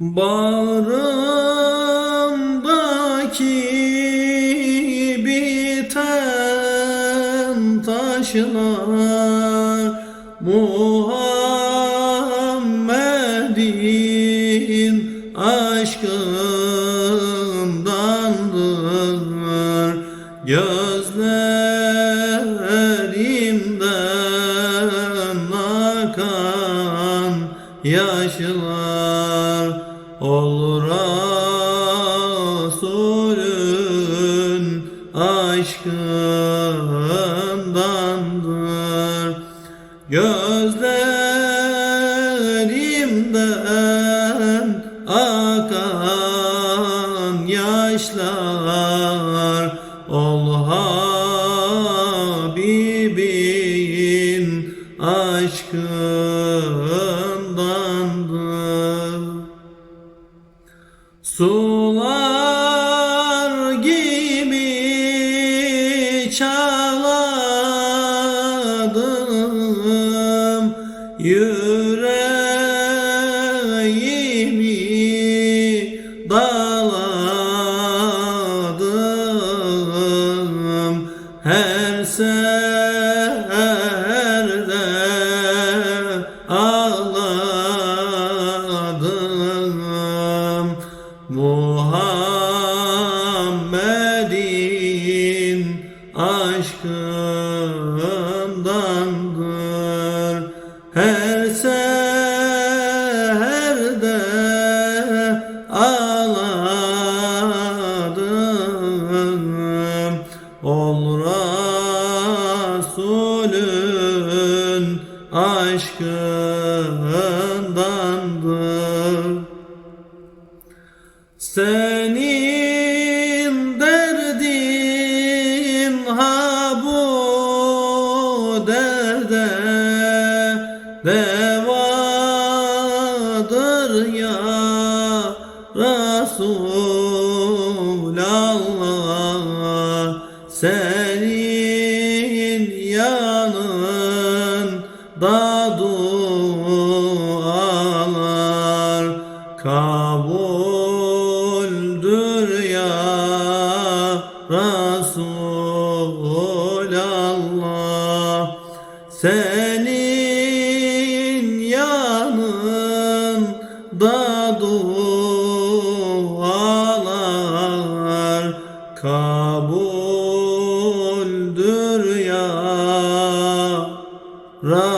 Bağrımdaki biten taşlar Muhammed'in aşkındandır. Gözlerimden akan yaşlar Ol Resulün aşkındandır. Gözlerimden akan yaşlar Ol Habibin aşkındandır Sular gibi çağladım yüreğimi daladım. Her serde ağladım Muhammed'in aşkındandır her seherde ağladım. Ol Resulün aşkındandır senin derdin ha bu derde devadır ya Resulallah senin yanında dualar kabul Resulallah senin yanında dualar kabuldür ya Resulallah